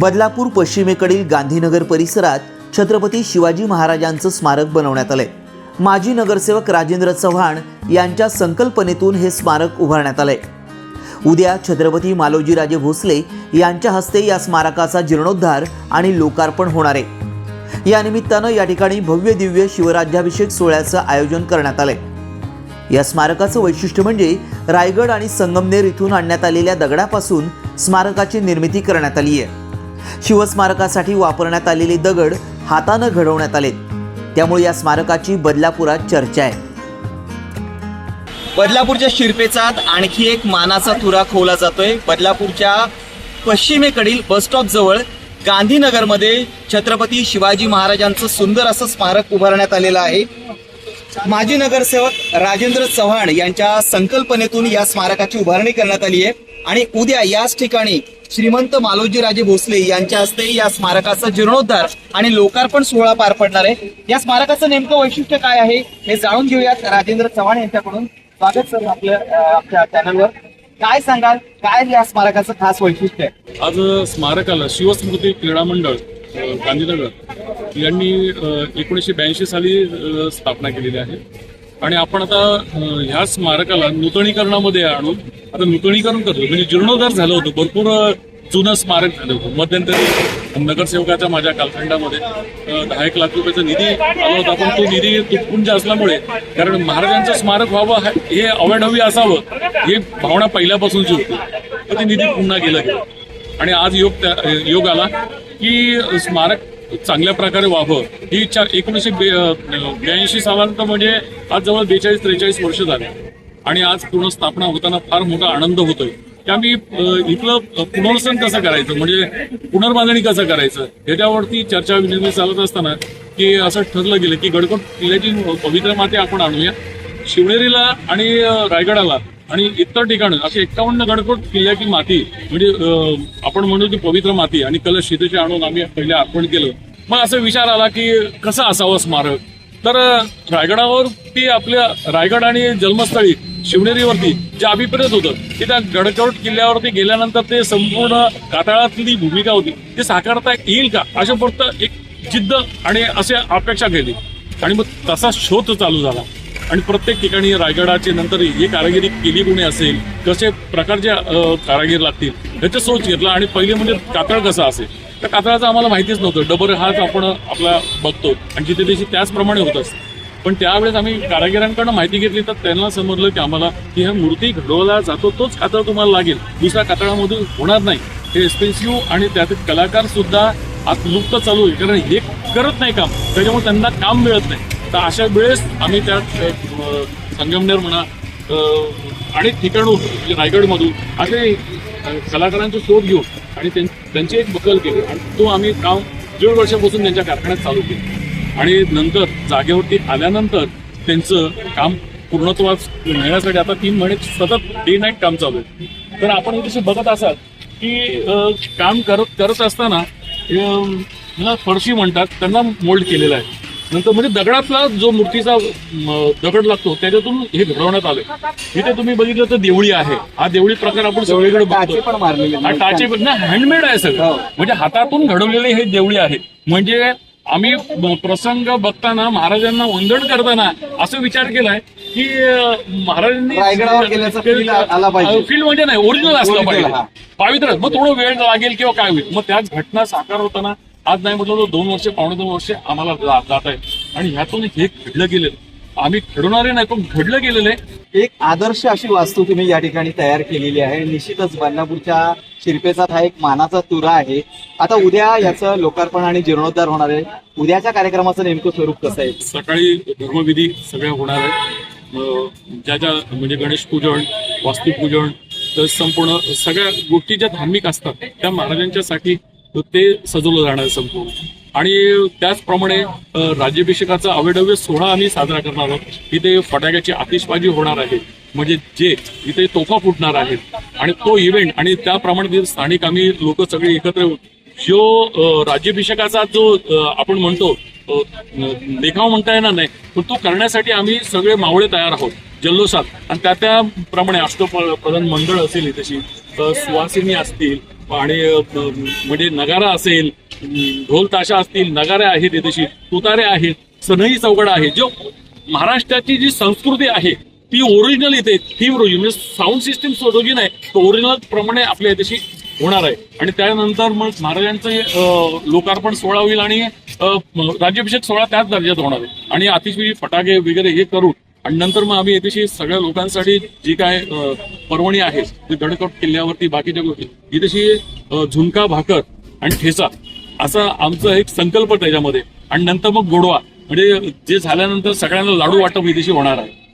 बदलापूर पश्चिमेकडील गांधीनगर परिसरात छत्रपती शिवाजी महाराजांचं स्मारक बनवण्यात आलंय. माजी नगरसेवक राजेंद्र चव्हाण यांच्या संकल्पनेतून हे स्मारक उभारण्यात आलंय. उद्या छत्रपती मालोजीराजे भोसले यांच्या हस्ते या स्मारकाचा जीर्णोद्धार आणि लोकार्पण होणार आहे. या निमित्तानं या ठिकाणी भव्य दिव्य शिवराज्याभिषेक सोहळ्याचं आयोजन करण्यात आलंय. या स्मारकाचं वैशिष्ट्य म्हणजे रायगड आणि संगमनेर इथून आणण्यात आलेल्या दगडापासून स्मारकाची निर्मिती करण्यात आली आहे शिवस्मारकासाठी वापरण्यात आलेले दगड हातानं घडवण्यात आलेत. त्यामुळे या स्मारकाची बदलापुरात चर्चा आहे. बदलापूरच्या शिरपेचात आणखी एक मानाचा तुरा खोवला जातोय. बदलापूरच्या पश्चिमेकडील बस स्टॉप जवळ गांधीनगरमध्ये छत्रपती शिवाजी महाराजांचं सुंदर असं स्मारक उभारण्यात आलेलं आहे. माजी नगरसेवक राजेंद्र चव्हाण यांच्या संकल्पनेतून या स्मारकाची उभारणी करण्यात आली आहे. आणि उद्या याच ठिकाणी श्रीमंत मालोजीराजे भोसले यांच्या हस्ते या स्मारकाचा जीर्णोद्धार आणि लोकार्पण सोहळा पार पडणार आहे. या स्मारकाचं नेमकं वैशिष्ट्य काय आहे हे जाणून घेऊयात राजेंद्र चव्हाण यांच्याकडून. स्वागत सर आपल्या आपल्या चॅनलवर काय सांगाल? काय या स्मारकाचं खास वैशिष्ट्य आहे? आज स्मारकाला शिवस्मृती क्रीडा मंडळ गांधीनगर यांनी एकोणीसशे ब्याऐंशी साली स्थापना केलेली आहे. आणि आपण आता ह्या स्मारकाला नूतनीकरणामध्ये आणून आता नूतनीकरण करतो. म्हणजे जीर्णोद्धार झालं होतं. भरपूर जुनं स्मारक झालं होतं. मध्यंतरी नगरसेवकाच्या माझ्या कालखंडामध्ये दहा एक लाख रुपयाचा निधी आला होता. पण तो निधी तुटपुंज असल्यामुळे कारण महाराजांचं स्मारक व्हावं हा- हे अवाढव्य असावं ही भावना पहिल्यापासूनची होती. तर ते निधी पुन्हा गेलं गेलं. आणि आज योग त्या- योग आला की स्मारक चांगल्या प्रकारे व्हावं ही इच्छा एकोणीसशे ब्याऐंशी सालांत म्हणजे आज जवळ बेचाळीस त्रेचाळीस वर्ष झाले. आणि आज पूर्ण स्थापना होताना फार मोठा आनंद होतोय. की आम्ही इथलं पुनर्वसन कसं करायचं? म्हणजे पुनर्बांधणी कसं करायचं? ह्याच्यावरती चर्चा विनिमय चालत असताना की असं ठरलं गेलं की गडकोट किल्ल्याची पवित्र माती आपण आणूया. शिवनेरीला आणि रायगडाला आणि इतर ठिकाणं अशी एक्कावन्न गडकोट किल्ल्याची माती म्हणजे आपण म्हणतो की पवित्र माती आणि कलश शितेचे आणून आम्ही पहिले अर्पण केलं. मग असं विचार आला की कसं असावं स्मारक? तर रायगडावरती रायगडावर ती आपल्या रायगड आणि जन्मस्थळी शिवनेरीवरती जे अभिप्रेत होतं की त्या गडकोट किल्ल्यावरती गेल्यानंतर ते संपूर्ण कातळातली भूमिका होती. ती साकारता येईल का? अशा फक्त एक जिद्द आणि असे अपेक्षा केली आणि मग तसा शोध चालू झाला. आणि प्रत्येक ठिकाणी रायगडाचे नंतर ही कारागिरी केली कोणी असेल कसे प्रकारचे कारागीर लागतील ह्याचा सोच घेतला. आणि पहिले म्हणजे कातळ कसा असेल? त्या कातळाचं आम्हाला माहितीच नव्हतं. डबर हाच आपण आपला बघतो. आणि जिथे त्याची त्याचप्रमाणे होत असतं. पण त्यावेळेस आम्ही कारागिरांकडनं माहिती घेतली तर त्यांना समजलं की आम्हाला की ह्या मूर्ती घडवला जातो तोच कातळ तुम्हाला लागेल. दुसऱ्या कातळामधून होणार नाही. हे एक्सपेन्सिव्ह आणि त्यातील कलाकार सुद्धा आज लुप्त चालू आहे कारण हे करत नाही काम. त्याच्यामुळे त्यांना काम मिळत नाही. तर अशा वेळेस आम्ही त्या संगमनेर म्हणा अनेक ठिकाणून म्हणजे रायगडमधून असे कलाकारांचा शोध घेऊन आणि त्यां- त्यांची एक बदल केली. आणि तो आम्ही काम दीड वर्षापासून त्यांच्या कारखान्यात चालू केलं. आणि नंतर जागेवरती आल्यानंतर त्यांचं काम पूर्णत्वास नेण्यासाठी आता तीन महिने सतत डे नाईट काम चालू आहे. तर आपण हे जसे बघत असाल की काम करत करत असताना फरशी म्हणतात त्यांना मोल्ड केलेला आहे. नंतर म्हणजे दगडातला जो मूर्तीचा दगड लागतो त्याच्यातून हे घडवण्यात आले इथे तुम्ही बघितलं तर देवळी आहे. हा देवळी प्रकार आपण सगळीकडे बघतो पण हा टाचे ना हँडमेड आहे सगळं. म्हणजे हातातून घडवलेले हे देवळी आहेत. म्हणजे आम्ही प्रसंग बघताना महाराजांना वंदन करताना असं विचार केलाय की महाराजांनी रायगडावर गेल्याचा feel आ- आला पाहिजे. फील म्हणजे नाही ओरिजिनल असलं पाहिजे. हा. पावित्र मग थोडं वेळ लागेल किंवा काय होईल. मग त्याच घटना साकार होताना आज नाही म्हटलं तर दोन वर्ष पावणे दोन वर्ष आम्हाला जात आहे आणि ह्यातून हे घडलं गेलेलं. आम्ही घडवणारे नाही पण घडलं गेलेलं आहे. एक आदर्श अशी वास्तू तुम्ही या ठिकाणी तयार केलेली आहे. निश्चितच बदलापूरच्या शिरपेचात हा एक मानाचा तुरा आहे. आता उद्या याचं लोकार्पण आणि जीर्णोद्धार होणार आहे. उद्याच्या कार्यक्रमाचं नेमकं स्वरूप कसं आहे? सकाळी धर्मविधी सगळ्या होणार आहेत. अं, ज्या ज्या म्हणजे गणेश पूजन वास्तुपूजन तर संपूर्ण सगळ्या गोष्टी ज्या धार्मिक असतात त्या महाराजांच्यासाठी ते सजवलं जाणार आहे संपूर्ण. आणि त्याचप्रमाणे राज्याभिषेकाचा अवैधव्य सोहळा आम्ही साजरा करणार आहोत. इथे फटाक्याची आतिषबाजी होणार आहे. म्हणजे जे इथे तोफा फुटणार आहेत. आणि तो इव्हेंट आणि त्याप्रमाणे स्थानिक आम्ही लोक सगळे एकत्र येऊन जो राज्याभिषेकाचा जो आपण म्हणतो देखाव म्हणता येणार नाही पण तो करण्यासाठी आम्ही सगळे मावळे तयार आहोत जल्लोषात. आणि त्या त्याप्रमाणे अष्टप्रधान मंडळ असेल तशी सुवासिनी असतील आणि म्हणजे नगारा असेल ढोलताशा ढोल ताशा असतील नगाऱ्या आहेत येथेशी तुतारे आहेत सनई चौकडा आहे. जो महाराष्ट्राची जी संस्कृती आहे ती ओरिजिनल इथे थीम म्हणजे साऊंड सिस्टीम रोजी नाही तर ओरिजिनल प्रमाणे आपल्या याच्याशी होणार आहे. आणि त्यानंतर मग महाराजांचं लोकार्पण सोहळा होईल आणि राज्याभिषेक सोहळा त्याच दर्जात होणार आहे. आणि अतिशय फटाके वगैरे हे करून आणि नंतर मग आम्ही याच्याशी सगळ्या लोकांसाठी जी काय पर्वणी आहे ती दडकट किल्ल्यावरती बाकीच्या गोष्टी इथेशी झुणका भाकर आणि ठेचा असा आमचा एक संकल्प त्याच्यामध्ये. आणि नंतर मग गोडवा म्हणजे जे झाल्यानंतर सगळ्यांना लाडू वाटप इथेशी होणार आहे.